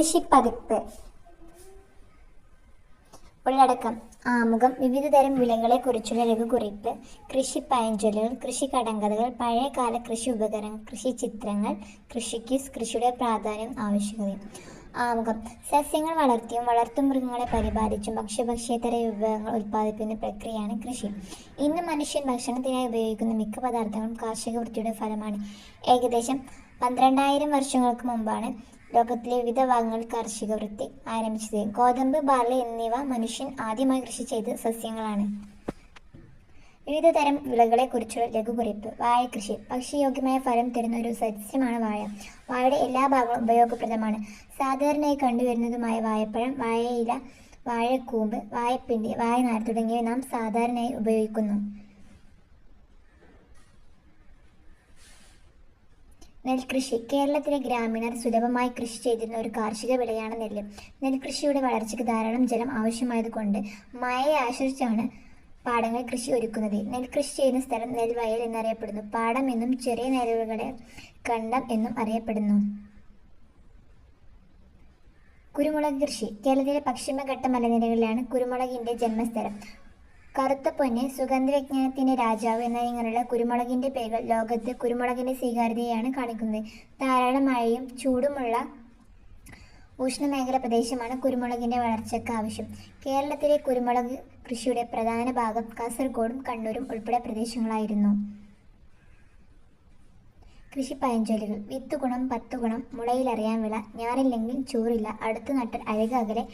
കൃഷിപ്പതിപ്പ്. ഉള്ളടക്കം. ആമുഖം. വിവിധതരം വിളകളെക്കുറിച്ചുള്ള ലഘുകുറിപ്പ്. കൃഷി പഴഞ്ചൊല്ലുകൾ കൃഷി കടങ്കഥകൾ പഴയകാല കൃഷി ഉപകരണങ്ങൾ കൃഷി ചിത്രങ്ങൾ കൃഷിക്ക് കൃഷിയുടെ പ്രാധാന്യം ആവശ്യകതയും. ആമുഖം. സസ്യങ്ങൾ വളർത്തിയും വളർത്തു മൃഗങ്ങളെ പരിപാലിച്ചും ഭക്ഷ്യഭക്ഷ്യേതര വിഭവങ്ങൾ ഉൽപ്പാദിപ്പിക്കുന്ന പ്രക്രിയയാണ് കൃഷി. ഇന്ന് മനുഷ്യൻ ഭക്ഷണത്തിനായി ഉപയോഗിക്കുന്ന മിക്ക പദാർത്ഥങ്ങളും കാർഷിക വൃത്തിയുടെ ഫലമാണ്. ഏകദേശം പന്ത്രണ്ടായിരം വർഷങ്ങൾക്ക് മുമ്പാണ് ലോകത്തിലെ വിവിധ ഭാഗങ്ങൾ കാർഷിക വൃത്തി ആരംഭിച്ചത്. ഗോതമ്പ് ബാർലി എന്നിവ മനുഷ്യൻ ആദ്യമായി കൃഷി ചെയ്ത സസ്യങ്ങളാണ്. വിവിധ തരം വിളകളെക്കുറിച്ചുള്ള ലഘുകുറിപ്പ്. വാഴകൃഷി ഭക്ഷ്യയോഗ്യമായ ഫലം തരുന്ന ഒരു സസ്യമാണ് വാഴ. വാഴയുടെ എല്ലാ ഭാഗങ്ങളും ഉപയോഗപ്രദമാണ്. സാധാരണയായി കണ്ടുവരുന്നതുമായ വാഴപ്പഴം വാഴയില വാഴക്കൂമ്പ് വാഴപ്പിണ്ടി വാഴനാർ തുടങ്ങിയവ നാം സാധാരണയായി ഉപയോഗിക്കുന്നു. നെൽകൃഷി കേരളത്തിലെ ഗ്രാമീണർ സുലഭമായി കൃഷി ചെയ്തിരുന്ന ഒരു കാർഷിക വിളയാണ് നെല്ല്. നെൽകൃഷിയുടെ വളർച്ചയ്ക്ക് ധാരാളം ജലം ആവശ്യമായതുകൊണ്ട് മഴയെ ആശ്രയിച്ചാണ് പാടങ്ങൾ കൃഷി ഒരുക്കുന്നത്. നെൽകൃഷി ചെയ്യുന്ന സ്ഥലം നെൽവയൽ എന്നറിയപ്പെടുന്നു. പാടം എന്നും ചെറിയ നെല്ലുകളെ കണ്ടം എന്നും അറിയപ്പെടുന്നു. കുരുമുളക് കൃഷി. കേരളത്തിലെ പശ്ചിമഘട്ട മലനിരകളിലാണ് കുരുമുളകിന്റെ ജന്മസ്ഥലം. കറുത്ത പൊന്ന് സുഗന്ധവിജ്ഞാനത്തിന്റെ രാജാവ് എന്നിങ്ങനെയുള്ള കുരുമുളകിന്റെ പേരുകൾ ലോകത്ത് കുരുമുളകിന്റെ സ്വീകാര്യതയാണ് കാണിക്കുന്നത്. ധാരാളം മഴയും ചൂടുമുള്ള ഉഷ്ണമേഖല പ്രദേശമാണ് കുരുമുളകിന്റെ വളർച്ചയ്ക്ക് ആവശ്യം. കേരളത്തിലെ കുരുമുളക് കൃഷിയുടെ പ്രധാന ഭാഗം കാസർഗോഡും കണ്ണൂരും ഉൾപ്പെടെ പ്രദേശങ്ങളായിരുന്നു. കൃഷി പഴഞ്ചൊല്ലുകൾ. വിത്ത് ഗുണം പത്ത് ഗുണം. മുളയിലറിയാൻ വിള. ഞാറില്ലെങ്കിൽ ചോറില്ല. അടുത്ത് നട്ടൽ അഴക് അകലെ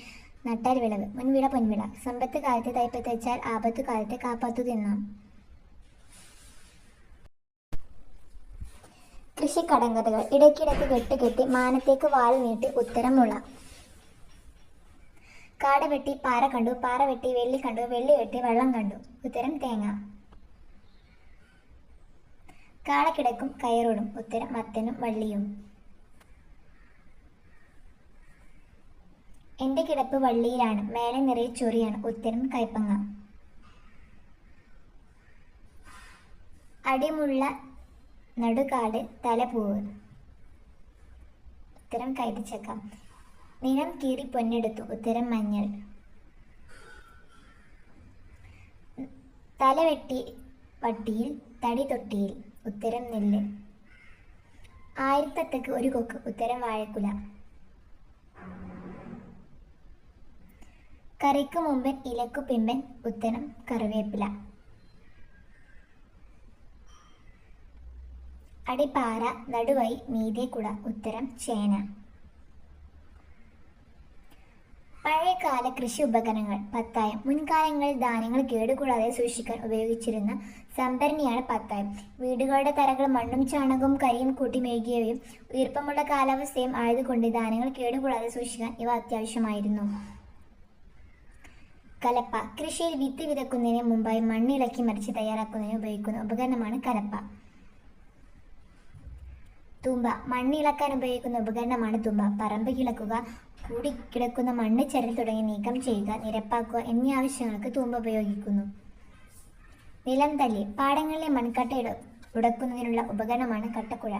നട്ടാൽ വിളവ് മുൻവിള പൊൻവിള. സമ്പത്ത് കാലത്ത് തൈപ്പത്ത് വെച്ചാൽ ആപത്ത് കാലത്ത് കാപ്പാത്തു തിന്നാം. കൃഷി കടങ്കഥകൾ ഇടയ്ക്കിടയ്ക്ക് കെട്ടുകെട്ടി മാനത്തേക്ക് വാൽ നീട്ടി ഉത്തരമുള്ള കാട് വെട്ടി പാറ കണ്ടു പാറ വെട്ടി വെള്ളി കണ്ടു വെള്ളി വെട്ടി വെള്ളം കണ്ടു. ഉത്തരം തേങ്ങ. കാളക്കിടക്കും കയറോടും. ഉത്തരം മത്തനും വള്ളിയും. എന്റെ കിടപ്പ് വള്ളിയിലാണ് മേലെ നിറയെ ചൊറിയാണ് ഉത്തരം കൈപ്പങ്ങ അടിമുള്ള നടുകാട് തലപൂവ്. ഉത്തരം കൈതച്ചക്ക നിലം കീറി പൊന്നെടുത്തു ഉത്തരം മഞ്ഞൾ. തലവെട്ടി വട്ടിയിൽ തടി തൊട്ടിയിൽ ഉത്തരം നെല്ല്. ആയിരത്തത്തക്ക് ഒരു കൊക്ക് ഉത്തരം വാഴക്കുല. കറിക്ക് മുമ്പൻ ഇലക്കു പിമ്പൻ ഉത്തരം കറിവേപ്പില. അടിപ്പാറ നടുവൈ മീതെ കുട ഉത്തരം ചേന. പഴയകാല കൃഷി ഉപകരണങ്ങൾ പത്തായം. മുൻകാലങ്ങളിൽ ധാന്യങ്ങൾ കേടുകൂടാതെ സൂക്ഷിക്കാൻ ഉപയോഗിച്ചിരുന്ന സംഭരണിയാണ് പത്തായം. വീടുകളുടെ തറകൾ മണ്ണും ചാണകവും കരിയും കൂട്ടി മെഴുകിയവയും ഈർപ്പമുള്ള കാലാവസ്ഥയും ആയതുകൊണ്ട് ധാന്യങ്ങൾ കേടുകൂടാതെ സൂക്ഷിക്കാൻ ഇവ അത്യാവശ്യമായിരുന്നു. കലപ്പ. കൃഷിയിൽ വിത്ത് വിതക്കുന്നതിന് മുമ്പായി മണ്ണിളക്കി മറിച്ച് തയ്യാറാക്കുന്നതിന് ഉപയോഗിക്കുന്ന ഉപകരണമാണ് കലപ്പ. തുമ്പ. മണ്ണിളക്കാൻ ഉപയോഗിക്കുന്ന ഉപകരണമാണ് തുമ്പ. പറമ്പ് കിളക്കുക കൂടി കിടക്കുന്ന മണ്ണ് ചരൽ തുടങ്ങി നീക്കം ചെയ്യുക നിരപ്പാക്കുക എന്നീ ആവശ്യങ്ങൾക്ക് തുമ്പ ഉപയോഗിക്കുന്നു. നിലം തല്ലി. പാടങ്ങളിലെ മൺകട്ട ഉടക്കുന്നതിനുള്ള ഉപകരണമാണ് കട്ടക്കുഴ.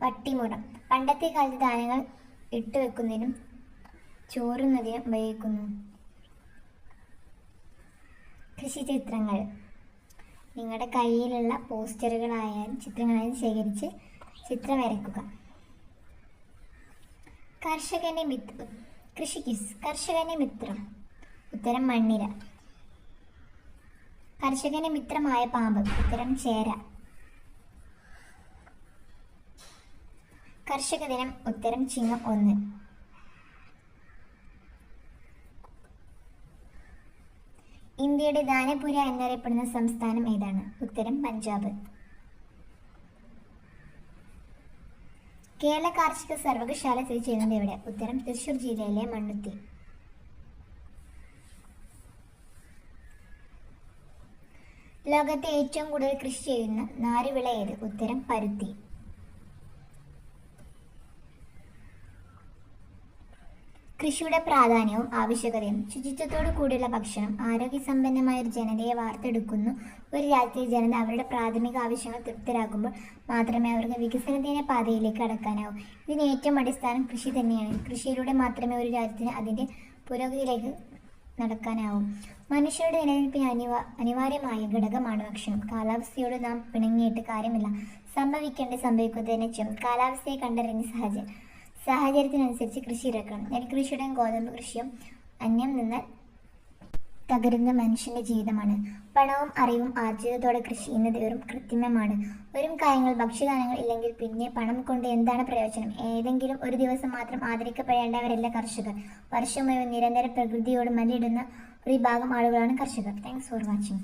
വട്ടിമുറം. പണ്ടത്തെ കാലത്ത് ധാന്യങ്ങൾ ഇട്ടുവെക്കുന്നതിനും ചോറുന്നതിനും ഉപയോഗിക്കുന്നു. കൃഷി ചിത്രങ്ങൾ. നിങ്ങളുടെ കയ്യിലുള്ള പോസ്റ്ററുകളായാലും ചിത്രങ്ങളായാലും ശേഖരിച്ച് ചിത്രം വരയ്ക്കുക. കർഷകന്റെ മിത്രം കൃഷി കിസ് കർഷകന്റെ മിത്രം. ഉത്തരം മണ്ണിര. കർഷകന്റെ മിത്രമായ പാമ്പ്. ഉത്തരം ചേര. കർഷക ദിനം ഉത്തരം ചിങ്ങം ഒന്ന്. ഇന്ത്യയുടെ ദാനപുര എന്നറിയപ്പെടുന്ന സംസ്ഥാനം ഏതാണ്? ഉത്തരം പഞ്ചാബ്. കേരള കാർഷിക സർവകശാല സ്ഥിതി ചെയ്യുന്നത് എവിടെ? ഉത്തരം തൃശൂർ ജില്ലയിലെ മണ്ണുത്തി. ലോകത്തെ ഏറ്റവും കൂടുതൽ കൃഷി ചെയ്യുന്ന നാരുവിള ഏത്? ഉത്തരം പരുത്തി. കൃഷിയുടെ പ്രാധാന്യവും ആവശ്യകതയും ശുചിത്വത്തോടു കൂടിയുള്ള ഭക്ഷണം ആരോഗ്യസമ്പന്നമായ ഒരു ജനതയെ വാർത്തെടുക്കുന്നു. ഒരു രാജ്യത്തെ ജനത അവരുടെ പ്രാഥമിക ആവശ്യങ്ങൾ തൃപ്തരാകുമ്പോൾ മാത്രമേ അവർക്ക് വികസനത്തിന്റെ പാതയിലേക്ക് കടക്കാനാവൂ. ഇതിന് ഏറ്റവും അടിസ്ഥാനം കൃഷി തന്നെയാണ്. കൃഷിയിലൂടെ മാത്രമേ ഒരു രാജ്യത്തിന് അതിന്റെ പുരോഗതിയിലേക്ക് നടക്കാനാവും. മനുഷ്യരുടെ നിലനിൽപ്പിന് അനിവാ അനിവാര്യമായ ഘടകമാണ് ഭക്ഷണം. കാലാവസ്ഥയോട് നാം പിണങ്ങിയിട്ട് കാര്യമില്ല. സംഭവിക്കേണ്ടത് സംഭവിക്കുന്നതിനെ ചെയ്യും കാലാവസ്ഥയെ കണ്ടറിഞ്ഞ് സഹജ സാഹചര്യത്തിനനുസരിച്ച് കൃഷി ഇറക്കണം. നെൽകൃഷിയുടെയും ഗോതമ്പ് കൃഷിയും അന്യം നിന്ന് തകരുന്ന മനുഷ്യന്റെ ജീവിതമാണ്. പണവും അറിവും ആർജിതത്തോടെ കൃഷി ഇന്നത് വെറും കൃത്രിമമാണ്. വെറും കാര്യങ്ങൾ ഭക്ഷ്യധാനങ്ങൾ ഇല്ലെങ്കിൽ പിന്നെ പണം കൊണ്ട് എന്താണ് പ്രയോജനം? ഏതെങ്കിലും ഒരു ദിവസം മാത്രം ആദരിക്കപ്പെടേണ്ടവരല്ല കർഷകർ. വർഷം മുഴുവൻ നിരന്തര പ്രകൃതിയോട് മല്ലിടുന്ന ഒരു വിഭാഗം ആളുകളാണ് കർഷകർ. Thanks for watching